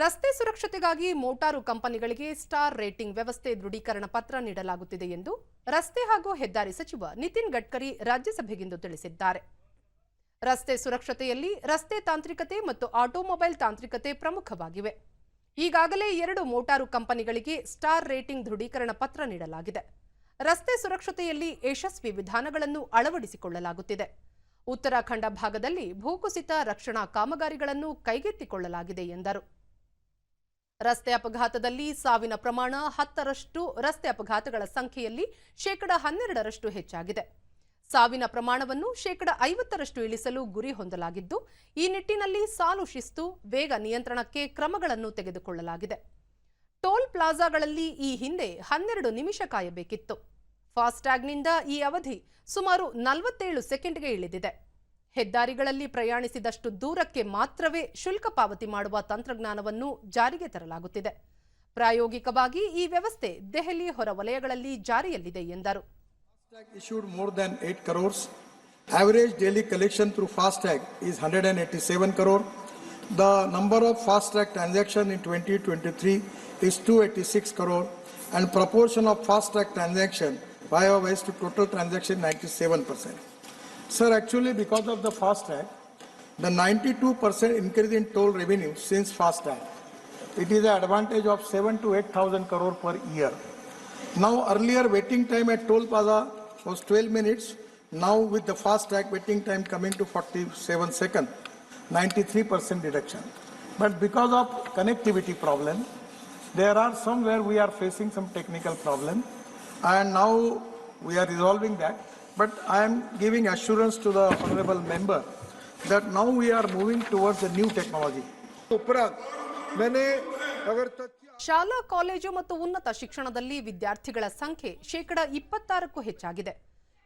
ರಸ್ತೆ ಸುರಕ್ಷತೆಗಾಗಿ ಮೋಟಾರು ಕಂಪನಿಗಳಿಗೆ ಸ್ಟಾರ್ ರೇಟಿಂಗ್ ವ್ಯವಸ್ಥೆ ದೃಢೀಕರಣ ಪತ್ರ ನೀಡಲಾಗುತ್ತಿದೆ ಎಂದು ರಸ್ತೆ ಹಾಗೂ ಹೆದ್ದಾರಿ ಸಚಿವ ನಿತಿನ್ ಗಡ್ಕರಿ ರಾಜ್ಯಸಭೆಗಿಂದು ತಿಳಿಸಿದ್ದಾರೆ. ರಸ್ತೆ ಸುರಕ್ಷತೆಯಲ್ಲಿ ರಸ್ತೆ ತಾಂತ್ರಿಕತೆ ಮತ್ತು ಆಟೋಮೊಬೈಲ್ ತಾಂತ್ರಿಕತೆ ಪ್ರಮುಖವಾಗಿವೆ. ಈಗಾಗಲೇ ಎರಡು ಮೋಟಾರು ಕಂಪನಿಗಳಿಗೆ ಸ್ಟಾರ್ ರೇಟಿಂಗ್ ದೃಢೀಕರಣ ಪತ್ರ ನೀಡಲಾಗಿದೆ. ರಸ್ತೆ ಸುರಕ್ಷತೆಯಲ್ಲಿ ಯಶಸ್ವಿ ವಿಧಾನಗಳನ್ನು ಅಳವಡಿಸಿಕೊಳ್ಳಲಾಗುತ್ತಿದೆ. ಉತ್ತರಾಖಂಡ ಭಾಗದಲ್ಲಿ ಭೂಕುಸಿತ ರಕ್ಷಣಾ ಕಾಮಗಾರಿಗಳನ್ನು ಕೈಗೆತ್ತಿಕೊಳ್ಳಲಾಗಿದೆ ಎಂದರು. ರಸ್ತೆ ಅಪಘಾತದಲ್ಲಿ ಸಾವಿನ ಪ್ರಮಾಣ ಹತ್ತರಷ್ಟು ರಸ್ತೆ ಅಪಘಾತಗಳ ಸಂಖ್ಯೆಯಲ್ಲಿ ಶೇಕಡ ಹನ್ನೆರಡರಷ್ಟು ಹೆಚ್ಚಾಗಿದೆ. ಸಾವಿನ ಪ್ರಮಾಣವನ್ನು ಶೇಕಡ ಐವತ್ತರಷ್ಟು ಇಳಿಸಲು ಗುರಿ ಹೊಂದಲಾಗಿದ್ದು, ಈ ನಿಟ್ಟಿನಲ್ಲಿ ಸಾಲು ಶಿಸ್ತು, ವೇಗ ನಿಯಂತ್ರಣಕ್ಕೆ ಕ್ರಮಗಳನ್ನು ತೆಗೆದುಕೊಳ್ಳಲಾಗಿದೆ. ಟೋಲ್ ಪ್ಲಾಜಾಗಳಲ್ಲಿ ಈ ಹಿಂದೆ ಹನ್ನೆರಡು ನಿಮಿಷ ಕಾಯಬೇಕಿತ್ತು. ಫಾಸ್ಟ್ಯಾಗ್ನಿಂದ ಈ ಅವಧಿ ಸುಮಾರು ನಲವತ್ತೇಳು ಸೆಕೆಂಡ್ಗೆ ಇಳಿದಿದೆ. ಹೆದ್ದಾರಿಗಳಲ್ಲಿ ಪ್ರಯಾಣಿಸಿದಷ್ಟು ದೂರಕ್ಕೆ ಮಾತ್ರವೇ ಶುಲ್ಕ ಪಾವತಿ ಮಾಡುವ ತಂತ್ರಜ್ಞಾನವನ್ನು ಜಾರಿಗೆ ತರಲಾಗುತ್ತಿದೆ. ಪ್ರಾಯೋಗಿಕವಾಗಿ ಈ ವ್ಯವಸ್ಥೆ ದೆಹಲಿ ಹೊರವಲಯಗಳಲ್ಲಿ ಜಾರಿಯಲ್ಲಿದೆ ಎಂದರು. Average daily collection through fast tag is hundred and eighty seven crore the number of fast tag transaction in twenty twenty three is two eighty six crore and proportion of fast tag transaction five wise to total transaction ninety seven percent Sir, actually because of the FASTag, the 92% increase in toll revenue since FASTag, it is an advantage of 7 to 8,000 crore per year. Now earlier waiting time at toll plaza was 12 minutes. Now with the fast track waiting time coming to 47 seconds, 93% reduction. But because of connectivity problem, there are somewhere we are facing some technical problem and now we are resolving that. But I am giving assurance to the honorable member that now we are moving towards a new technology. ಶಾಲಾ college ಮತ್ತು ಉನ್ನತ ಶಿಕ್ಷಣದಲ್ಲಿ ವಿದ್ಯಾರ್ಥಿಗಳ ಸಂಖ್ಯೆ ಶೇಕಡ ಇಪ್ಪತ್ತಾರಕ್ಕೂ ಹೆಚ್ಚಾಗಿದೆ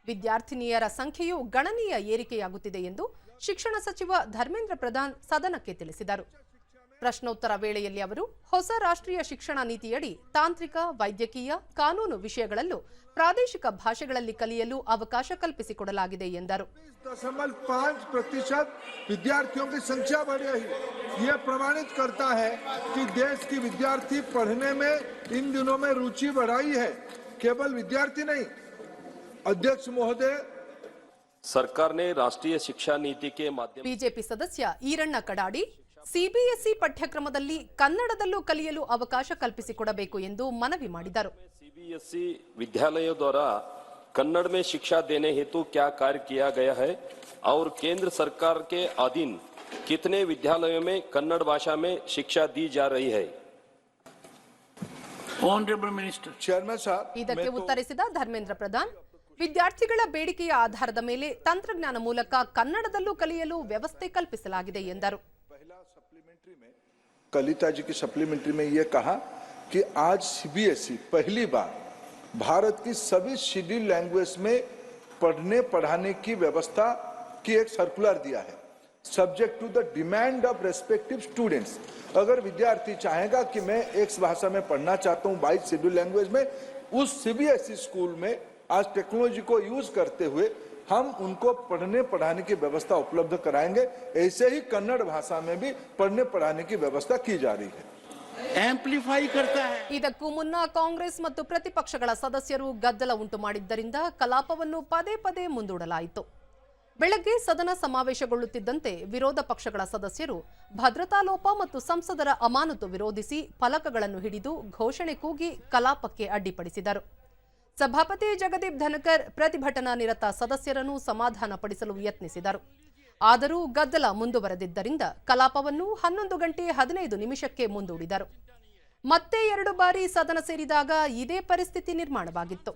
ವಿದ್ಯಾರ್ಥಿನಿಯರ ಸಂಖ್ಯೆಯು ಗಣನೀಯ ಏರಿಕೆಯಾಗುತ್ತಿದೆ ಎಂದು ಶಿಕ್ಷಣ ಸಚಿವ ಧರ್ಮೇಂದ್ರ ಪ್ರಧಾನ್ ಸದನಕ್ಕೆ ತಿಳಿಸಿದರು ಪ್ರಶ್ನೋತ್ತರ ವೇಳೆಯಲ್ಲಿ ಅವರು ಹೊಸ ರಾಷ್ಟ್ರೀಯ ಶಿಕ್ಷಣ ನೀತಿಯಡಿ ತಾಂತ್ರಿಕ ವೈದ್ಯಕೀಯ ಕಾನೂನು ವಿಷಯಗಳಲ್ಲೂ ಪ್ರಾದೇಶಿಕ ಭಾಷೆಗಳಲ್ಲಿ ಕಲಿಯಲು ಅವಕಾಶ ಕಲ್ಪಿಸಿಕೊಡಲಾಗಿದೆ ಎಂದರು दशमलव पाँच प्रतिशत विद्यार्थियों की संख्या बढ़ रही यह प्रमाणित करता है कि देश की विद्यार्थी पढ़ने में इन दिनों में रुचि बढ़ाई है केवल विद्यार्थी नहीं अध्यक्ष महोदय सरकार ने राष्ट्रीय शिक्षा नीति के माध्यम ಬಿಜೆಪಿ ಸದಸ್ಯ ಈರಣ್ಣ ಕಡಾಡಿ ಸಿಬಿಎಸ್ಇ ಪಠ್ಯಕ್ರಮದಲ್ಲಿ ಕನ್ನಡದಲ್ಲೂ ಕಲಿಯಲು ಅವಕಾಶ ಕಲ್ಪಿಸಿಕೊಡಬೇಕು ಎಂದು ಮನವಿ ಮಾಡಿದರು सीबीएसई विद्यालयों द्वारा कन्नड़ में शिक्षा देने हेतु क्या कार्य किया गया है और केंद्र सरकार के अधीन कितने विद्यालयों में कन्नड़ भाषा में शिक्षा दी जा रही है Honorable Minister. चेयरमैन साहब ಇದಕ್ಕೆ ಉತ್ತರಿಸಿದ ಧರ್ಮೇಂದ್ರ ಪ್ರಧಾನ್ ವಿದ್ಯಾರ್ಥಿಗಳ ಬೇಡಿಕೆಯ ಆಧಾರದ ಮೇಲೆ ತಂತ್ರಜ್ಞಾನ ಮೂಲಕ ಕನ್ನಡದಲ್ಲೂ ಕಲಿಯಲು ವ್ಯವಸ್ಥೆ ಕಲ್ಪಿಸಲಾಗಿದೆ ಎಂದರು पहला सप्लीमेंट्री में, कलिता जी की सप्लीमेंट्री में ये कहा कि आज सीबीएसई पहली बार भारत की सभी शेड्यूल लैंग्वेज में पढ़ने, पढ़ाने की व्यवस्था की एक सर्कुलर दिया है। Subject to the demand of respective students अगर विद्यार्थी चाहेगा कि मैं एक भाषा में पढ़ना चाहता हूँ बाईस शेड्यूल लैंग्वेज में, उस सीबीएसई स्कूल में आज टेक्नोलॉजी को यूज़ करते हुए हम उनको पढ़ने पढ़ाने की व्यवस्था उपलब्ध कराएंगे ऐसे ही कन्नड़ भाषा में भी पढ़ने पढ़ाने की व्यवस्था की जा रही है Amplify करता है ಇದಕ್ಕೂ ಮುನ್ನ ಕಾಂಗ್ರೆಸ್ ಮತ್ತು ಪ್ರತಿಪಕ್ಷಗಳ ಸದಸ್ಯರು ಗದ್ದಲ ಉಂಟು ಮಾಡಿದ್ದರಿಂದ ಕಲಾಪವನ್ನು ಪದೇ ಪದೇ ಮುಂದೂಡಲಾಯಿತು ಬೆಳಗ್ಗೆ ಸದನ ಸಮಾವೇಶಗೊಳ್ಳುತ್ತಿದ್ದಂತೆ ವಿರೋಧ ಪಕ್ಷಗಳ ಸದಸ್ಯರು ಭದ್ರತಾ ಲೋಪ ಮತ್ತು ಸಂಸದರ ಅಮಾನತು ವಿರೋಧಿಸಿ ಫಲಕಗಳನ್ನು ಹಿಡಿದು ಘೋಷಣೆ ಕೂಗಿ ಕಲಾಪಕ್ಕೆ ಅಡ್ಡಿಪಡಿಸಿದರು ಸಭಾಪತಿ ಜಗದೀಪ್ ಧನಕರ್ ಪ್ರತಿಭಟನಾ ನಿರತ ಸದಸ್ಯರನ್ನು ಸಮಾಧಾನಪಡಿಸಲು ಯತ್ನಿಸಿದರು ಆದರೂ ಗದ್ದಲ ಮುಂದುವರೆದಿದ್ದರಿಂದ ಕಲಾಪವನ್ನು ಹನ್ನೊಂದು ಗಂಟೆ ಹದಿನೈದು ನಿಮಿಷಕ್ಕೆ ಮುಂದೂಡಿದರು ಮತ್ತೆ ಎರಡು ಬಾರಿ ಸದನ ಸೇರಿದಾಗ ಇದೇ ಪರಿಸ್ಥಿತಿ ನಿರ್ಮಾಣವಾಗಿತ್ತು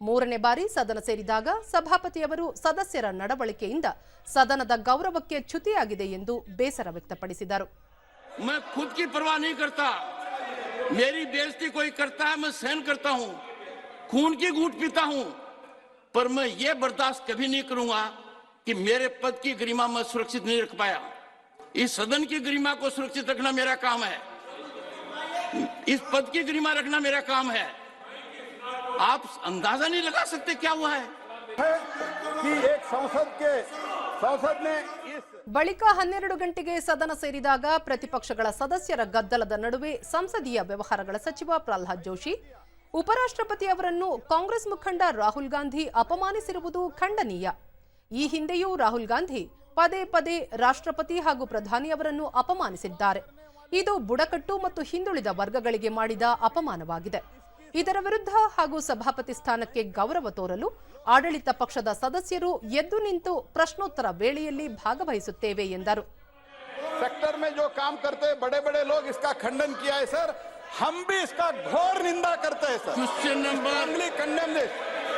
ಮೂರನೇ ಬಾರಿ ಸದನ ಸೇರಿದಾಗ ಸಭಾಪತಿಯವರು ಸದಸ್ಯರ ನಡವಳಿಕೆಯಿಂದ ಸದನದ ಗೌರವಕ್ಕೆ ಚ್ಯುತಿಯಾಗಿದೆ ಎಂದು ಬೇಸರ ವ್ಯಕ್ತಪಡಿಸಿದರು मैं खुद की परवाह नहीं करता मेरी बेइज्जती कोई करता है मैं सहन करता हूं खून की घूट पीता हूं पर मैं ये बर्दाश्त कभी नहीं करूंगा कि मेरे पद की गरिमा मैं सुरक्षित नहीं रख पाया इस सदन की गरिमा को सुरक्षित रखना मेरा काम है इस पद की गरिमा रखना मेरा काम है आप अंदाजा नहीं लगा सकते क्या हुआ है है कि एक संसद के संसद ने इस ಬಳಿಕ ಹನ್ನೆರಡು ಗಂಟೆಗೆ ಸದನ ಸೇರಿದಾಗ ಪ್ರತಿಪಕ್ಷಗಳ ಸದಸ್ಯರ ಗದ್ದಲದ ನಡುವೆ ಸಂಸದೀಯ ವ್ಯವಹಾರಗಳ ಸಚಿವ ಪ್ರಹ್ಲಾದ್ ಜೋಶಿ ಉಪರಾಷ್ಟ್ರಪತಿ ಅವರನ್ನು ಕಾಂಗ್ರೆಸ್ ಮುಖಂಡ ರಾಹುಲ್ ಗಾಂಧಿ ಅಪಮಾನಿಸಿರುವುದು ಖಂಡನೀಯ. ಈ ಹಿಂದೆಯೂ ರಾಹುಲ್ ಗಾಂಧಿ ಪದೇ ಪದೇ ರಾಷ್ಟ್ರಪತಿ ಹಾಗೂ ಪ್ರಧಾನಿ ಅವರನ್ನು ಅಪಮಾನಿಸಿದ್ದಾರೆ. ಇದು ಬುಡಕಟ್ಟು ಮತ್ತು ಹಿಂದುಳಿದ ವರ್ಗಗಳಿಗೆ ಮಾಡಿದ ಅಪಮಾನವಾಗಿದೆ. ಇದರ ವಿರುದ್ಧ ಹಾಗೂ ಸಭಾಪತಿ ಸ್ಥಾನಕ್ಕೆ ಗೌರವ ತೋರಲು ಆಡಳಿತ ಪಕ್ಷದ ಸದಸ್ಯರು ಎದ್ದು ನಿಂತು ಪ್ರಶ್ನೋತ್ತರ ವೇಳೆಯಲ್ಲಿ ಭಾಗವಹಿಸುತ್ತೇವೆ ಎಂದರು. हम भी इसका घोर निंदा करते हैं sir. Question number Strongly condemn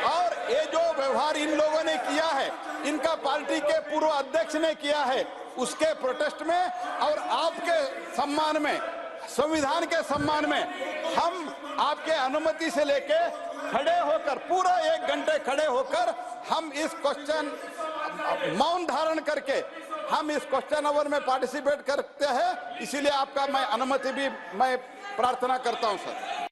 और ये जो व्यवहार इन लोगों ने किया है इनका पार्टी के पूर्व अध्यक्ष ने किया है उसके प्रोटेस्ट में और आपके सम्मान में संविधान के सम्मान में हम आपके अनुमति से लेके खड़े होकर पूरा एक घंटे खड़े होकर हम इस क्वेश्चन मौन धारण करके हम इस क्वेश्चन आवर में पार्टिसिपेट करते हैं, इसीलिए आपका मैं अनुमति भी, मैं प्रार्थना करता हूँ सर